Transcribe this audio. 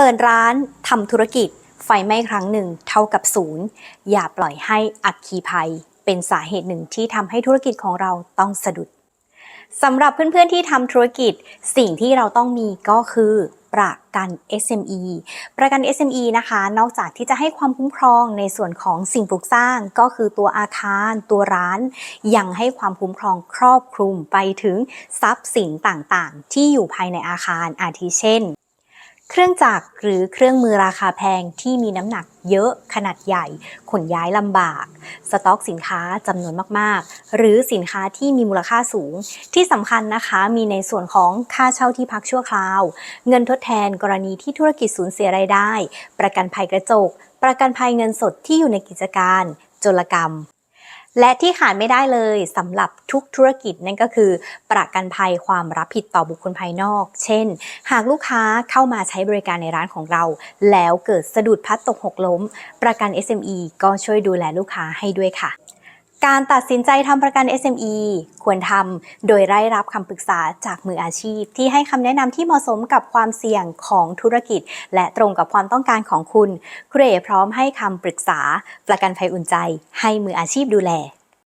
เปิดร้านทำธุรกิจ ไฟไหม้ครั้งหนึ่งเท่ากับศูนย์อย่าปล่อยให้อัคคีภัย เป็นสาเหตุหนึ่งที่ทำให้ธุรกิจของเราต้องสะดุดสำหรับเพื่อนๆที่ทำธุรกิจ สิ่งที่เราต้องมีก็คือประกัน SME ประกัน SME นะคะ นอกจากที่จะให้ความคุ้มครองในส่วนของสิ่งปลูกสร้าง ก็คือตัวอาคาร ตัวร้าน ยังให้ความคุ้มครองครอบคลุมไปถึงทรัพย์สินต่างๆ ที่อยู่ภายในอาคารอาทิเช่น เครื่องจักรหรือเครื่องมือราคาแพงที่มีน้ำหนักเยอะขนาดใหญ่ ขนย้ายลำบาก สต็อกสินค้าจำนวนมากๆ หรือสินค้าที่มีมูลค่าสูง ที่สำคัญนะคะมีในส่วนของค่าเช่าที่พักชั่วคราว เงินทดแทนกรณีที่ธุรกิจสูญเสียรายได้ ประกันภัยกระจก ประกันภัยเงินสดที่อยู่ในกิจการ โจรกรรม และที่ขาดไม่ได้เลยสำหรับทุกธุรกิจนั่นก็คือประกันภัยความรับผิดต่อบุคคลภายนอก เช่น หากลูกค้าเข้ามาใช้บริการในร้านของเรา แล้วเกิดสะดุดพัดตกหกล้ม ประกัน SME ก็ช่วยดูแลลูกค้าให้ด้วยค่ะการตัดสินใจทำประกัน SME ควรทำโดยได้รับคำปรึกษาจากมืออาชีพ ที่ให้คำแนะนำที่เหมาะสมกับความเสี่ยงของธุรกิจ และตรงกับความต้องการของคุณ เครพร้อมให้คำปรึกษา ประกันภัยอุ่นใจ ให้มืออาชีพดูแล